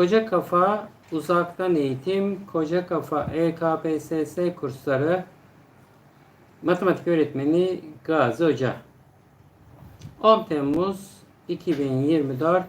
Koca Kafa Uzaktan Eğitim, Koca Kafa EKPSS kursları. Matematik Öğretmeni Gazi Hoca. 10 Temmuz 2024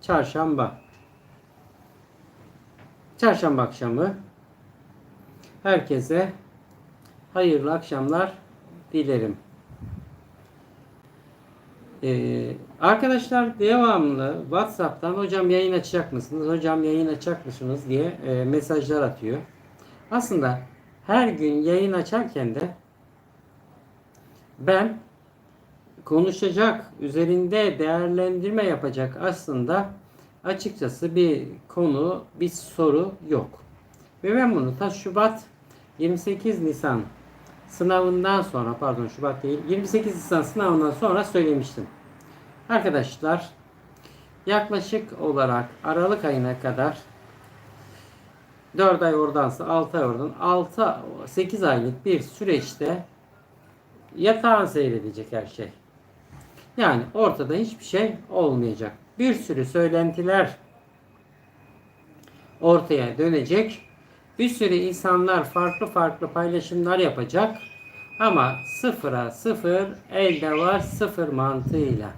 Çarşamba. Çarşamba akşamı. Herkese hayırlı akşamlar dilerim. Ee, arkadaşlar devamlı WhatsApp'tan hocam yayın açacak mısınız? Hocam yayın açacak mısınız diye e, mesajlar atıyor. Aslında her gün yayın açarken de ben konuşacak, üzerinde değerlendirme yapacak aslında açıkçası bir konu, bir soru yok. Ve ben bunu ta Şubat 28 Nisan sınavından sonra pardon Şubat değil 28 Nisan sınavından sonra söylemiştim. Arkadaşlar yaklaşık olarak Aralık ayına kadar 4 ay oradansa 6 ay oradan 6 8 aylık bir süreçte yatağın seyredecek her şey. Yani ortada hiçbir şey olmayacak. Bir sürü söylentiler ortaya dönecek. Bir sürü insanlar farklı farklı paylaşımlar yapacak. Ama sıfıra sıfır elde var sıfır mantığıyla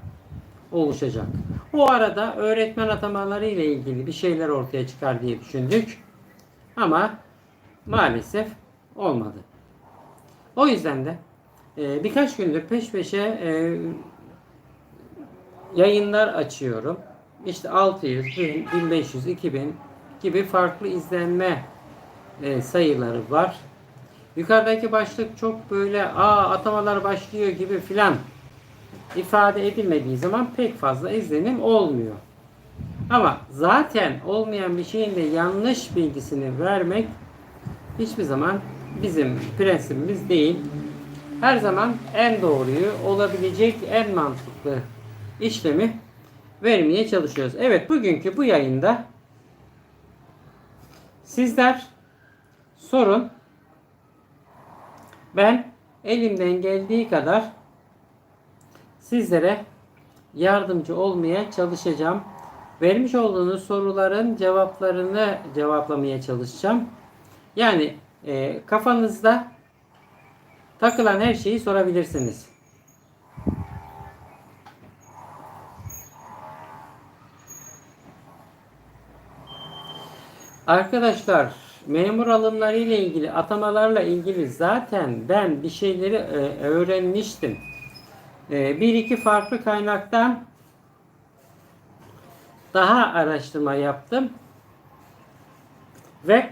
oluşacak. O arada öğretmen atamaları ile ilgili bir şeyler ortaya çıkar diye düşündük. Ama maalesef olmadı. O yüzden de e, birkaç gündür peş peşe e, yayınlar açıyorum. İşte 600, 1000, 1500, 2000 gibi farklı izlenme e, sayıları var. Yukarıdaki başlık çok böyle aa atamalar başlıyor gibi filan ifade edilmediği zaman pek fazla izlenim olmuyor. Ama zaten olmayan bir şeyin de yanlış bilgisini vermek hiçbir zaman bizim prensibimiz değil. Her zaman en doğruyu olabilecek en mantıklı işlemi vermeye çalışıyoruz. Evet bugünkü bu yayında sizler sorun ben elimden geldiği kadar sizlere yardımcı olmaya çalışacağım. Vermiş olduğunuz soruların cevaplarını cevaplamaya çalışacağım. Yani e, kafanızda takılan her şeyi sorabilirsiniz. Arkadaşlar memur alımları ile ilgili atamalarla ilgili zaten ben bir şeyleri e, öğrenmiştim. E, bir iki farklı kaynaktan daha araştırma yaptım. Ve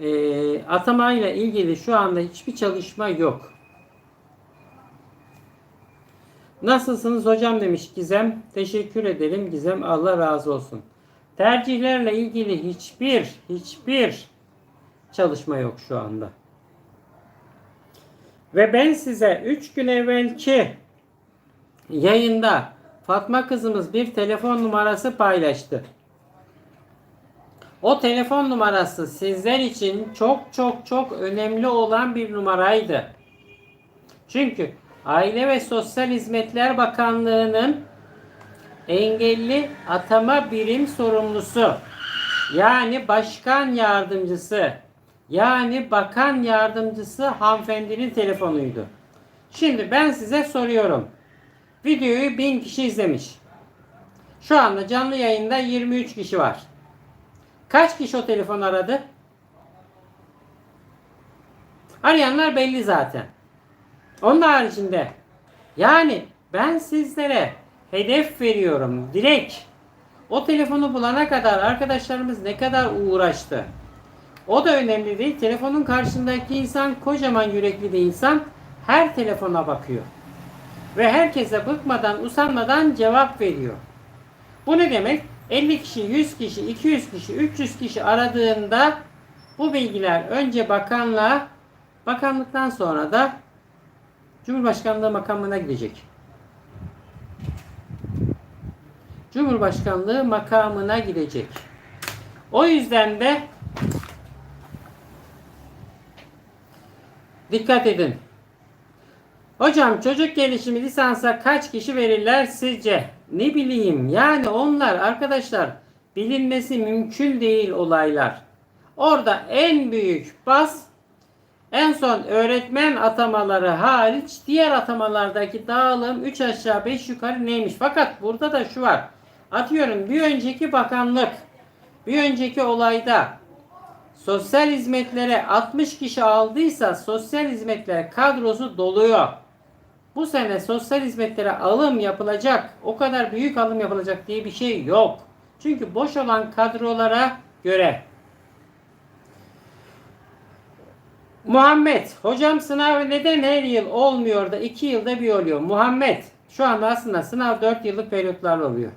e, atama ile ilgili şu anda hiçbir çalışma yok. Nasılsınız hocam demiş Gizem. Teşekkür ederim Gizem. Allah razı olsun. Tercihlerle ilgili hiçbir hiçbir çalışma yok şu anda. Ve ben size 3 gün evvelki yayında Fatma kızımız bir telefon numarası paylaştı. O telefon numarası sizler için çok çok çok önemli olan bir numaraydı. Çünkü Aile ve Sosyal Hizmetler Bakanlığı'nın engelli atama birim sorumlusu yani başkan yardımcısı yani bakan yardımcısı hanımefendinin telefonuydu. Şimdi ben size soruyorum. Videoyu 1000 kişi izlemiş. Şu anda canlı yayında 23 kişi var. Kaç kişi o telefon aradı? Arayanlar belli zaten. Onun haricinde yani ben sizlere hedef veriyorum direkt. O telefonu bulana kadar arkadaşlarımız ne kadar uğraştı. O da önemli değil. Telefonun karşısındaki insan kocaman yürekli bir insan. Her telefona bakıyor. Ve herkese bıkmadan, usanmadan cevap veriyor. Bu ne demek? 50 kişi, 100 kişi, 200 kişi, 300 kişi aradığında bu bilgiler önce bakanlığa, bakanlıktan sonra da Cumhurbaşkanlığı makamına gidecek. Cumhurbaşkanlığı makamına gidecek. O yüzden de dikkat edin. Hocam çocuk gelişimi lisansa kaç kişi verirler sizce? Ne bileyim yani onlar arkadaşlar bilinmesi mümkün değil olaylar. Orada en büyük bas en son öğretmen atamaları hariç diğer atamalardaki dağılım 3 aşağı 5 yukarı neymiş? Fakat burada da şu var. Atıyorum bir önceki bakanlık bir önceki olayda sosyal hizmetlere 60 kişi aldıysa sosyal hizmetler kadrosu doluyor. Bu sene sosyal hizmetlere alım yapılacak, o kadar büyük alım yapılacak diye bir şey yok. Çünkü boş olan kadrolara göre. Muhammed, hocam sınav neden her yıl olmuyor da 2 yılda bir oluyor? Muhammed, şu anda aslında sınav 4 yıllık periyotlar oluyor.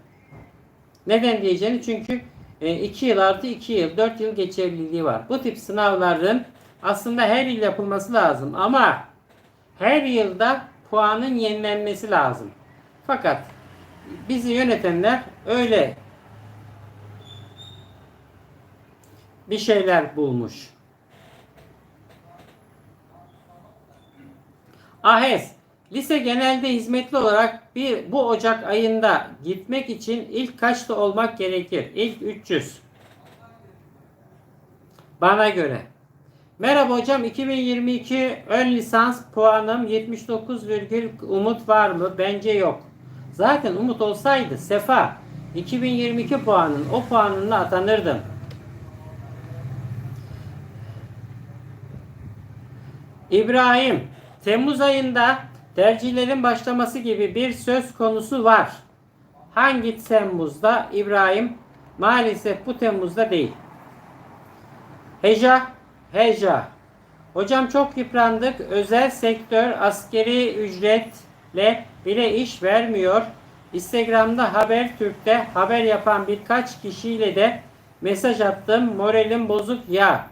Neden diyeceğini çünkü 2 yıl artı 2 yıl, 4 yıl geçerliliği var. Bu tip sınavların aslında her yıl yapılması lazım ama her yılda puanın yenilenmesi lazım. Fakat bizi yönetenler öyle bir şeyler bulmuş. AHES Lise genelde hizmetli olarak bir bu Ocak ayında gitmek için ilk kaçta olmak gerekir? İlk 300. Bana göre. Merhaba hocam 2022 ön lisans puanım 79 virgül umut var mı? Bence yok. Zaten umut olsaydı Sefa 2022 puanın o puanınla atanırdım. İbrahim Temmuz ayında tercihlerin başlaması gibi bir söz konusu var. Hangi Temmuz'da İbrahim? Maalesef bu Temmuz'da değil. Heja, heja. Hocam çok yıprandık. Özel sektör askeri ücretle bile iş vermiyor. Instagram'da Habertürk'te haber yapan birkaç kişiyle de mesaj attım. Moralim bozuk ya.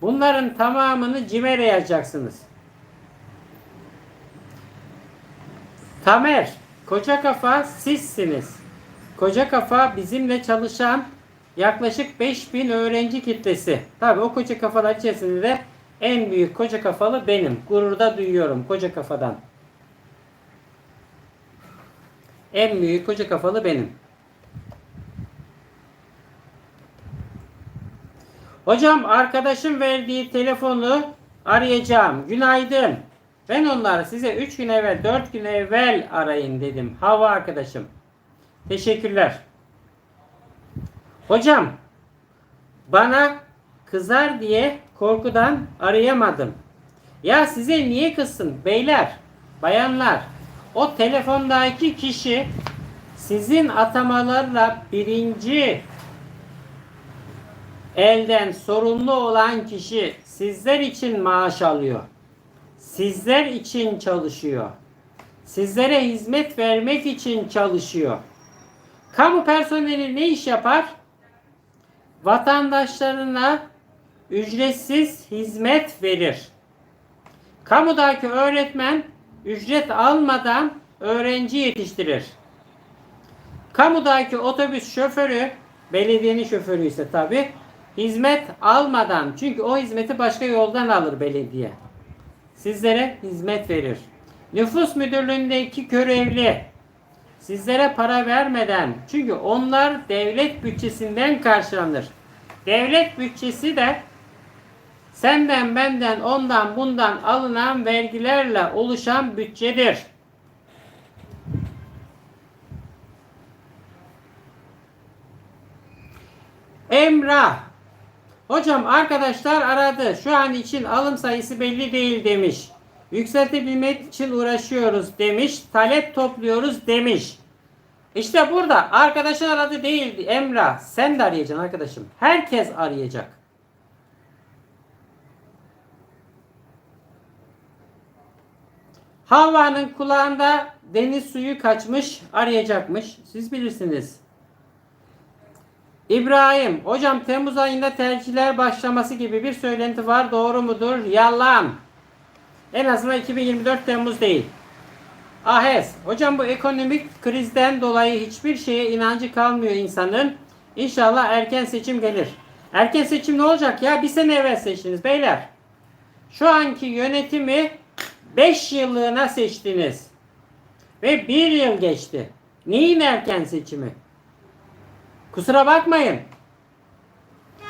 Bunların tamamını CİMER'e yazacaksınız. Tamer, koca kafa sizsiniz. Koca kafa bizimle çalışan yaklaşık 5000 öğrenci kitlesi. Tabii o koca kafalar içerisinde de en büyük koca kafalı benim. Gururda duyuyorum koca kafadan. En büyük koca kafalı benim. Hocam arkadaşım verdiği telefonu arayacağım. Günaydın. Ben onları size 3 gün evvel, 4 gün evvel arayın dedim. Hava arkadaşım. Teşekkürler. Hocam bana kızar diye korkudan arayamadım. Ya size niye kızsın beyler, bayanlar? O telefondaki kişi sizin atamalarla birinci elden sorumlu olan kişi sizler için maaş alıyor. Sizler için çalışıyor. Sizlere hizmet vermek için çalışıyor. Kamu personeli ne iş yapar? Vatandaşlarına ücretsiz hizmet verir. Kamudaki öğretmen ücret almadan öğrenci yetiştirir. Kamudaki otobüs şoförü, belediyenin şoförü ise tabi hizmet almadan çünkü o hizmeti başka yoldan alır belediye. Sizlere hizmet verir. Nüfus müdürlüğündeki görevli sizlere para vermeden çünkü onlar devlet bütçesinden karşılanır. Devlet bütçesi de senden benden ondan bundan alınan vergilerle oluşan bütçedir. Emrah Hocam arkadaşlar aradı. Şu an için alım sayısı belli değil demiş. Yükseltebilmek için uğraşıyoruz demiş. Talep topluyoruz demiş. İşte burada arkadaşın aradı değil Emrah. Sen de arayacaksın arkadaşım. Herkes arayacak. Havva'nın kulağında deniz suyu kaçmış arayacakmış. Siz bilirsiniz. İbrahim, hocam Temmuz ayında tercihler başlaması gibi bir söylenti var. Doğru mudur? Yalan. En azından 2024 Temmuz değil. Ahes, hocam bu ekonomik krizden dolayı hiçbir şeye inancı kalmıyor insanın. İnşallah erken seçim gelir. Erken seçim ne olacak ya? Bir sene evvel seçtiniz beyler. Şu anki yönetimi 5 yıllığına seçtiniz. Ve 1 yıl geçti. Neyin erken seçimi? Kusura bakmayın.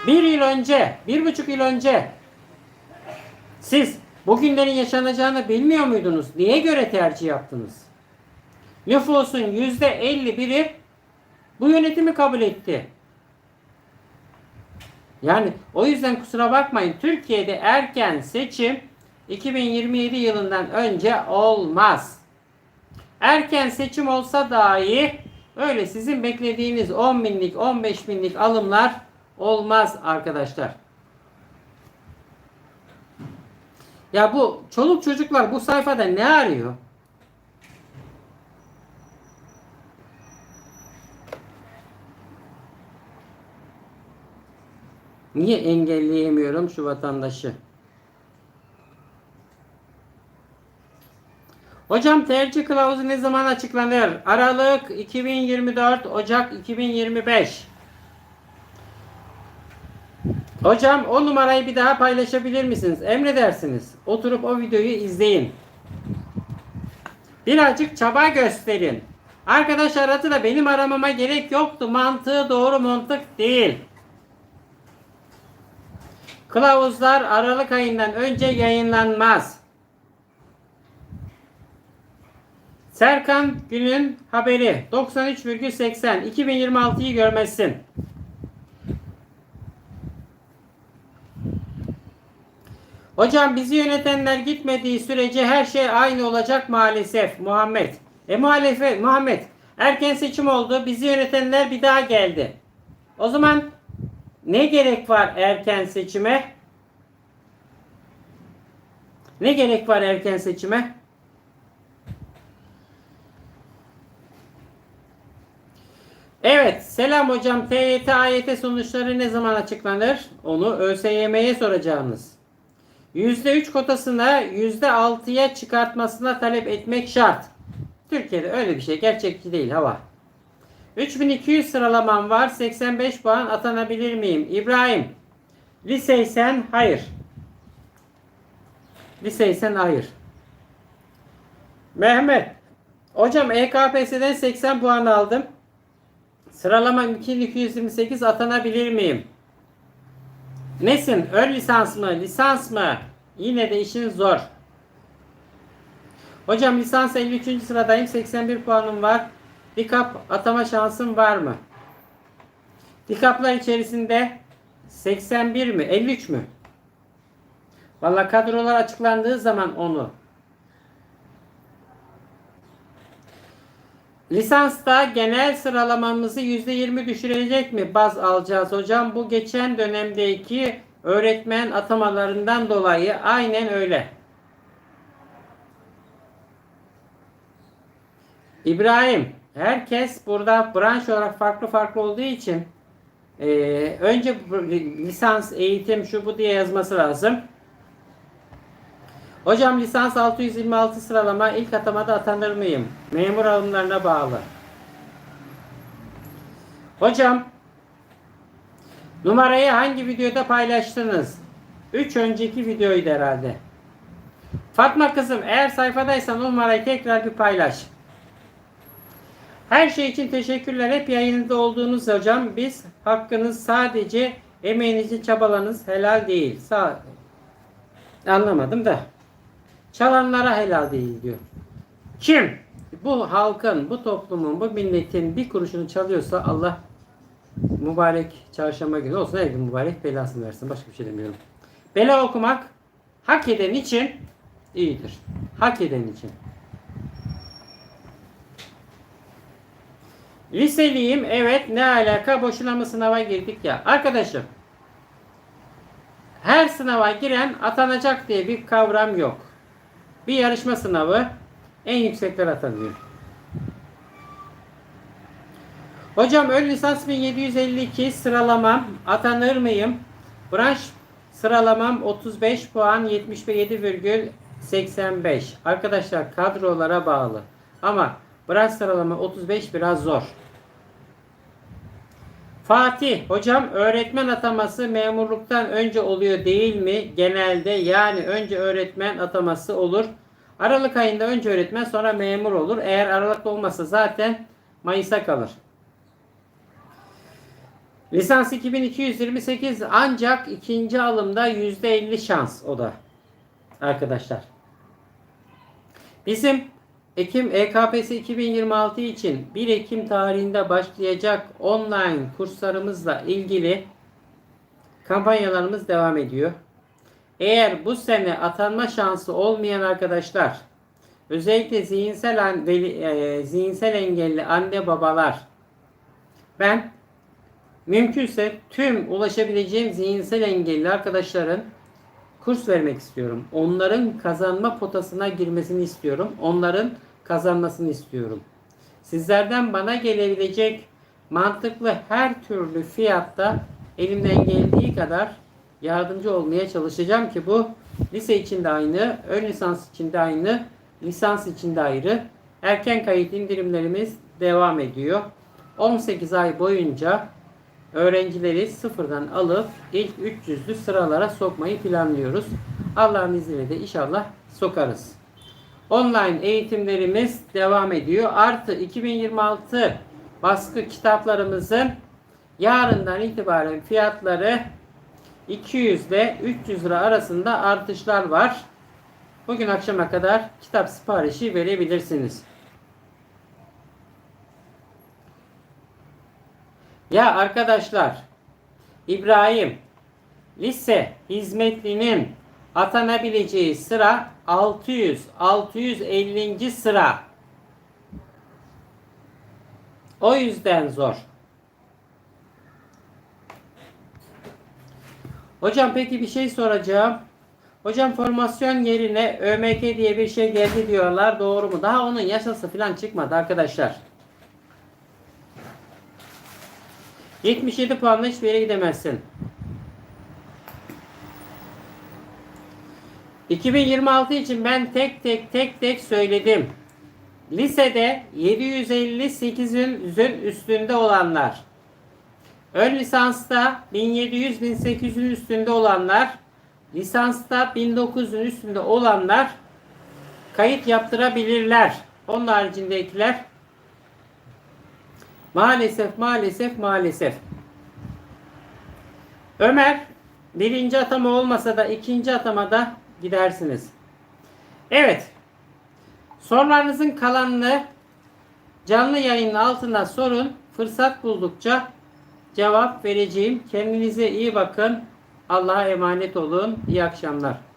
Bir yıl önce, bir buçuk yıl önce siz bugünlerin yaşanacağını bilmiyor muydunuz? Niye göre tercih yaptınız? Nüfusun yüzde 51'i bu yönetimi kabul etti. Yani o yüzden kusura bakmayın Türkiye'de erken seçim 2027 yılından önce olmaz. Erken seçim olsa dahi öyle sizin beklediğiniz 10 binlik 15 binlik alımlar olmaz arkadaşlar. Ya bu çoluk çocuklar bu sayfada ne arıyor? Niye engelleyemiyorum şu vatandaşı? Hocam tercih kılavuzu ne zaman açıklanır? Aralık 2024, Ocak 2025. Hocam o numarayı bir daha paylaşabilir misiniz? Emredersiniz. Oturup o videoyu izleyin. Birazcık çaba gösterin. Arkadaş aradı da benim aramama gerek yoktu. Mantığı doğru mantık değil. Kılavuzlar Aralık ayından önce yayınlanmaz. Serkan Gün'ün haberi 93,80 2026'yı görmezsin. Hocam bizi yönetenler gitmediği sürece her şey aynı olacak maalesef Muhammed. E muhalefet Muhammed erken seçim oldu bizi yönetenler bir daha geldi. O zaman ne gerek var erken seçime? Ne gerek var erken seçime? Evet, selam hocam. TYT AYT sonuçları ne zaman açıklanır? Onu ÖSYM'ye soracağınız. %3 kotasına %6'ya çıkartmasına talep etmek şart. Türkiye'de öyle bir şey gerçekçi değil hava. 3200 sıralamam var. 85 puan atanabilir miyim? İbrahim. Liseysen hayır. Liseysen hayır. Mehmet. Hocam EKPS'den 80 puan aldım. Sıralamam 2228 atanabilir miyim? Nesin? Ön lisans mı? Lisans mı? Yine de işin zor. Hocam lisans 53. sıradayım. 81 puanım var. Dikap atama şansım var mı? Dikaplar içerisinde 81 mi? 53 mü? Valla kadrolar açıklandığı zaman onu. Lisansta genel sıralamamızı %20 düşürecek mi? Baz alacağız hocam. Bu geçen dönemdeki öğretmen atamalarından dolayı aynen öyle. İbrahim, herkes burada branş olarak farklı farklı olduğu için e, önce lisans, eğitim, şu bu diye yazması lazım. Hocam lisans 626 sıralama ilk atamada atanır mıyım? Memur alımlarına bağlı. Hocam numarayı hangi videoda paylaştınız? 3 önceki videoydu herhalde. Fatma kızım eğer sayfadaysan numarayı tekrar bir paylaş. Her şey için teşekkürler. Hep yayınında olduğunuz hocam. Biz hakkınız sadece emeğinizi çabalanız helal değil. Sağ Anlamadım da. Çalanlara helal değil diyor. Kim bu halkın, bu toplumun, bu milletin bir kuruşunu çalıyorsa Allah mübarek çarşamba günü olsun her gün mübarek belasını versin. Başka bir şey demiyorum. Bela okumak hak eden için iyidir. Hak eden için. Liseliyim evet ne alaka boşuna mı sınava girdik ya. Arkadaşım her sınava giren atanacak diye bir kavram yok. Bir yarışma sınavı en yüksekler atanıyor. Hocam ön lisans 1752 sıralamam atanır mıyım? Branş sıralamam 35 puan 77,85. Arkadaşlar kadrolara bağlı. Ama branş sıralama 35 biraz zor. Fatih, hocam öğretmen ataması memurluktan önce oluyor değil mi? Genelde yani önce öğretmen ataması olur. Aralık ayında önce öğretmen sonra memur olur. Eğer Aralık'ta olmasa zaten Mayıs'a kalır. Lisans 2228 ancak ikinci alımda %50 şans o da. Arkadaşlar. Bizim Ekim EKPS 2026 için 1 Ekim tarihinde başlayacak online kurslarımızla ilgili kampanyalarımız devam ediyor. Eğer bu sene atanma şansı olmayan arkadaşlar özellikle zihinsel e, zihinsel engelli anne babalar ben mümkünse tüm ulaşabileceğim zihinsel engelli arkadaşların kurs vermek istiyorum. Onların kazanma potasına girmesini istiyorum. Onların kazanmasını istiyorum. Sizlerden bana gelebilecek mantıklı her türlü fiyatta elimden geldiği kadar yardımcı olmaya çalışacağım ki bu lise için de aynı, ön lisans için de aynı, lisans için de ayrı. Erken kayıt indirimlerimiz devam ediyor. 18 ay boyunca öğrencileri sıfırdan alıp ilk 300'lü sıralara sokmayı planlıyoruz. Allah'ın izniyle de inşallah sokarız. Online eğitimlerimiz devam ediyor. Artı 2026 baskı kitaplarımızın yarından itibaren fiyatları 200 ile 300 lira arasında artışlar var. Bugün akşama kadar kitap siparişi verebilirsiniz. Ya arkadaşlar İbrahim lise hizmetlinin atanabileceği sıra 600 650. sıra. O yüzden zor. Hocam peki bir şey soracağım. Hocam formasyon yerine ÖMK diye bir şey geldi diyorlar. Doğru mu? Daha onun yasası falan çıkmadı arkadaşlar. 77 puanla hiçbir yere gidemezsin. 2026 için ben tek tek tek tek söyledim. Lisede 758'ün üstünde olanlar, ön lisansta 1700-1800'ün üstünde olanlar, lisansta 1900'ün üstünde olanlar kayıt yaptırabilirler. Onun haricindekiler Maalesef, maalesef, maalesef. Ömer birinci atama olmasa da ikinci atamada gidersiniz. Evet. Sorularınızın kalanını canlı yayının altına sorun. Fırsat buldukça cevap vereceğim. Kendinize iyi bakın. Allah'a emanet olun. İyi akşamlar.